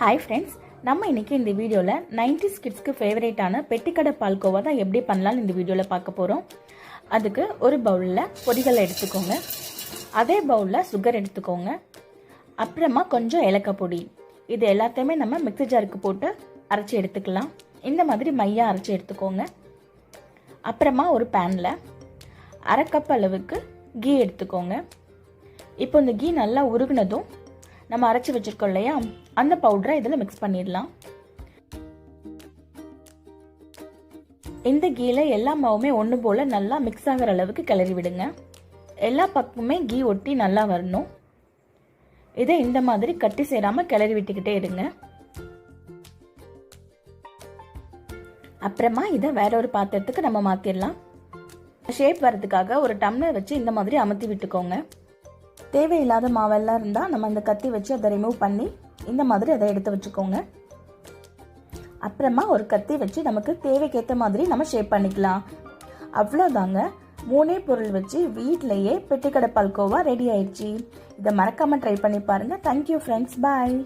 Hi friends நம்ம இன்னைக்கு இந்த வீடியோவில் நைன்டி கிட்ஸ்க்கு ஃபேவரேட்டான பெட்டிக்கடை பால்கோவா தான் எப்படி பண்ணலாம்னு இந்த வீடியோவில் பார்க்க போகிறோம் அதுக்கு ஒரு பவுலில் பொடிகளை எடுத்துக்கோங்க. அதே பவுலில் சுகர் எடுத்துக்கோங்க. அப்புறமா கொஞ்சம் ஏலக்காய் பொடி. இது எல்லாத்தையுமே நம்ம மிக்ஸி ஜாருக்கு போட்டு அரைச்சி எடுத்துக்கலாம். இந்த மாதிரி மையாக அரைச்சி எடுத்துக்கோங்க. அப்புறமா ஒரு பேனில் அரை கப் அளவுக்கு கீ எடுத்துக்கோங்க. இப்போ இந்த கீ நல்லா உருகுனதும் நம்ம அரைச்சி வச்சிருக்கோம் இல்லையா? அந்த பவுடரை இதில் மிக்ஸ் பண்ணிடலாம். இந்த கீல எல்லா மாவுமே ஒன்று போல் நல்லா மிக்ஸ் ஆகிற அளவுக்கு கிளறி விடுங்க. எல்லா பக்கமுமே கீ ஒட்டி நல்லா வரணும். இதை இந்த மாதிரி கட்டி சேராமல் கிளறி விட்டுக்கிட்டே இருங்க. அப்புறமா இதை வேற ஒரு பாத்திரத்துக்கு நம்ம மாற்றிடலாம் ஷேப் வரதுக்காக ஒரு டம்ளர் வச்சு இந்த மாதிரி அமர்த்தி விட்டுக்கோங்க. தேவையில்லாத மாவெல்லாம் இருந்தால் நம்ம அந்த கத்தி வச்சு அதை ரிமூவ் பண்ணி இந்த மாதிரி அதை எடுத்து வச்சுக்கோங்க. அப்புறமா ஒரு கத்தி வச்சு நமக்கு தேவைக்கேற்ற மாதிரி நம்ம ஷேப் பண்ணிக்கலாம். அவ்வளோதாங்க மூணே பொருள் வச்சு வீட்டிலையே பெட்டிக்கடை பல்கோவா ரெடி ஆயிடுச்சு. இதை மறக்காமல் ட்ரை பண்ணி பாருங்கள் தேங்க்யூ ஃப்ரெண்ட்ஸ் பாய்